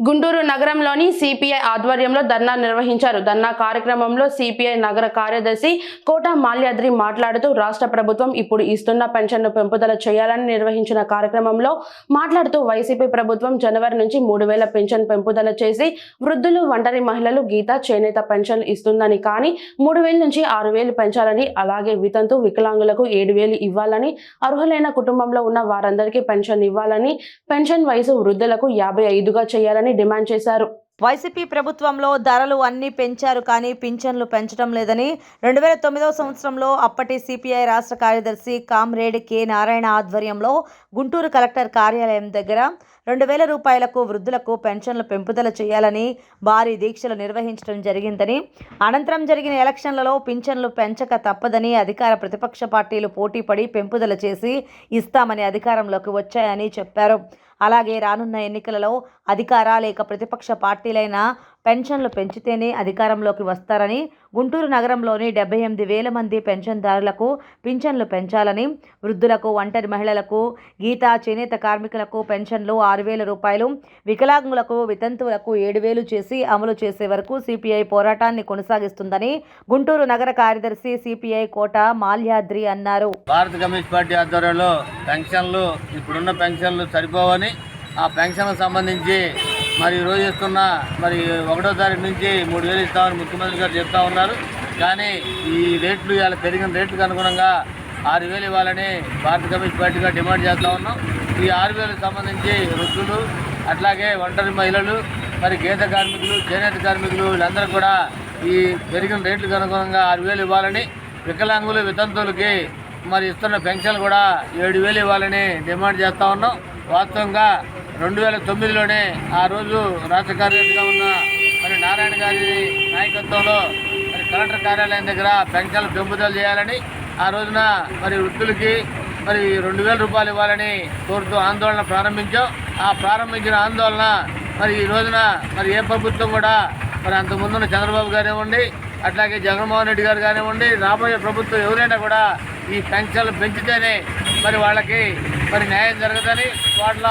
గుంటూరు నగరంలోని సిపిఐ ఆధ్వర్యంలో ధర్నా నిర్వహించారు. ధర్నా కార్యక్రమంలో సిపిఐ నగర కార్యదర్శి కోట మాల్యాద్రి మాట్లాడుతూ రాష్ట్ర ప్రభుత్వం ఇప్పుడు ఇస్తున్న పెన్షన్ను పెంపుదల చేయాలని నిర్వహించిన కార్యక్రమంలో మాట్లాడుతూ వైసీపీ ప్రభుత్వం జనవరి నుంచి మూడు వేల పెన్షన్ పెంపుదల చేసి వృద్ధులు ఒంటరి మహిళలు గీత చేనేత పెన్షన్ ఇస్తుందని కానీ మూడు వేల నుంచి ఆరు వేలు పెంచాలని అలాగే వితంతు వికలాంగులకు ఏడు వేలు ఇవ్వాలని అర్హులైన కుటుంబంలో ఉన్న వారందరికీ పెన్షన్ ఇవ్వాలని పెన్షన్ వయసు వృద్ధులకు యాభై ఐదుగా చేయాలని డిమాండ్ చేశారు. వైసీపీ ప్రభుత్వంలో ధరలు అన్నీ పెంచారు కానీ పింఛన్లు పెంచడం లేదని రెండు వేల తొమ్మిదవ సంవత్సరంలో అప్పటి సిపిఐ రాష్ట్ర కార్యదర్శి కామ్రేడ్ కె నారాయణ ఆధ్వర్యంలో గుంటూరు కలెక్టర్ కార్యాలయం దగ్గర రెండు వేల రూపాయలకు వృద్ధులకు పెన్షన్లు పెంపుదల చేయాలని భారీ దీక్షలు నిర్వహించడం జరిగిందని అనంతరం జరిగిన ఎలక్షన్లలో పింఛన్లు పెంచక తప్పదని అధికార ప్రతిపక్ష పార్టీలు పోటీపడి పెంపుదల చేసి ఇస్తామని అధికారంలోకి వచ్చాయని చెప్పారు. అలాగే రానున్న ఎన్నికలలో అధికార లేక ప్రతిపక్ష పార్టీ పార్టీలైన పెన్షన్లు పెంచితేనే అధికారంలోకి వస్తారని గుంటూరు నగరంలోని డెబ్బై ఎనిమిది వేల మంది పెన్షన్దారులకు పింఛన్లు పెంచాలని వృద్ధులకు ఒంటరి మహిళలకు గీత చేనేత కార్మికులకు పెన్షన్లు ఆరు వేల రూపాయలు వికలాంగులకు వితంతువులకు ఏడు వేలు చేసి అమలు చేసే వరకు సిపిఐ పోరాటాన్ని కొనసాగిస్తుందని గుంటూరు నగర కార్యదర్శి సిపిఐ కోట మాల్యాద్రి అన్నారు. భారత కమ్యూనిస్ట్ పార్టీ ఆధ్వర్యంలో పెన్షన్లు ఇప్పుడున్న పెన్షన్లు సరిపోవని ఆ పెన్షన్లకు సంబంధించి మరి ఈరోజు రోజు ఇస్తున్న మరి ఒకటో తారీఖు నుంచి మూడు వేలు ఇస్తామని ముఖ్యమంత్రి గారు చెప్తా ఉన్నారు. కానీ ఈ రేట్లు ఇవాళ పెరిగిన రేట్లకు అనుగుణంగా ఆరు వేలు ఇవ్వాలని భారత కమ్యూనిస్ట్ పార్టీగా డిమాండ్ చేస్తూ ఉన్నాం. ఈ ఆరు వేలకు సంబంధించి వృద్ధులు అట్లాగే ఒంటరి మహిళలు మరి గీత కార్మికులు చేనేత కార్మికులు వీళ్ళందరూ కూడా ఈ పెరిగిన రేట్లకు అనుగుణంగా ఆరు వేలు ఇవ్వాలని వికలాంగులు వితంతువులకి మరి ఇస్తున్న పెన్షన్ కూడా ఏడు వేలు ఇవ్వాలని డిమాండ్ చేస్తూ ఉన్నాం. వాస్తవంగా రెండు వేల తొమ్మిదిలోనే ఆ రోజు రాష్ట్ర కార్యదర్శిగా ఉన్న మరి నారాయణ గారి నాయకత్వంలో మరి కలెక్టర్ కార్యాలయం దగ్గర పెన్షన్లు పెంపుదల చేయాలని ఆ రోజున మరి వృద్ధులకి మరి రెండు వేల రూపాయలు ఇవ్వాలని కోరుతూ ఆందోళన ప్రారంభించాం. ఆ ప్రారంభించిన ఆందోళన మరి ఈ రోజున మరి ఏ ప్రభుత్వం కూడా మరి అంతకుముందున్న చంద్రబాబు కానివ్వండి అట్లాగే జగన్మోహన్ రెడ్డి గారు కానివ్వండి రాబోయే ప్రభుత్వం ఎవరైనా కూడా ఈ పెన్షన్లు పెంచితేనే మరి వాళ్ళకి మరి న్యాయం జరగదని వాళ్ళ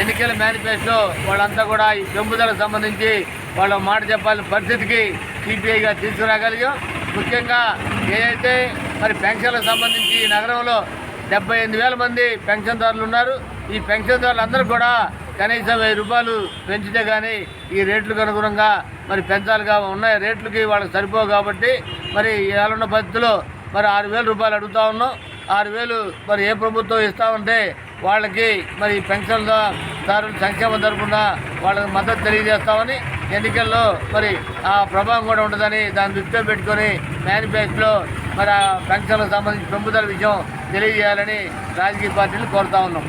ఎన్నికల మేనిఫెస్టో వాళ్ళంతా కూడా ఈ పెంపుదలకు సంబంధించి వాళ్ళ మాట చెప్పాల్సిన పరిస్థితికి సిపిఐగా తీసుకురాగలిగాం ముఖ్యంగా ఏదైతే మరి పెన్షన్లకు సంబంధించి ఈ నగరంలో డెబ్బై ఎనిమిది వేల మంది పెన్షన్దారులు ఉన్నారు. ఈ పెన్షన్దారులందరూ కూడా కనీసం వెయ్యి రూపాయలు పెంచితే కానీ ఈ రేట్లకు అనుగుణంగా మరి పెంచాలిగా ఉన్నాయి. రేట్లకి వాళ్ళకి సరిపోవు కాబట్టి మరి ఇవాళ పరిస్థితిలో మరి ఆరు వేల రూపాయలు అడుగుతా ఉన్నాం. ఆరు వేలు మరి ఏ ప్రభుత్వం ఇస్తామంటే వాళ్ళకి మరి పెన్షన్ దారుల సంక్షేమ తరపున వాళ్ళకి మద్దతు తెలియజేస్తామని ఎన్నికల్లో మరి ఆ ప్రభావం కూడా ఉండదని దాన్ని దృష్టిలో పెట్టుకొని మేనిఫెస్టోలో మరి ఆ పెన్షన్లకు సంబంధించి పెంపుదల విషయం తెలియజేయాలని రాజకీయ పార్టీలు కోరుతా ఉన్నాం.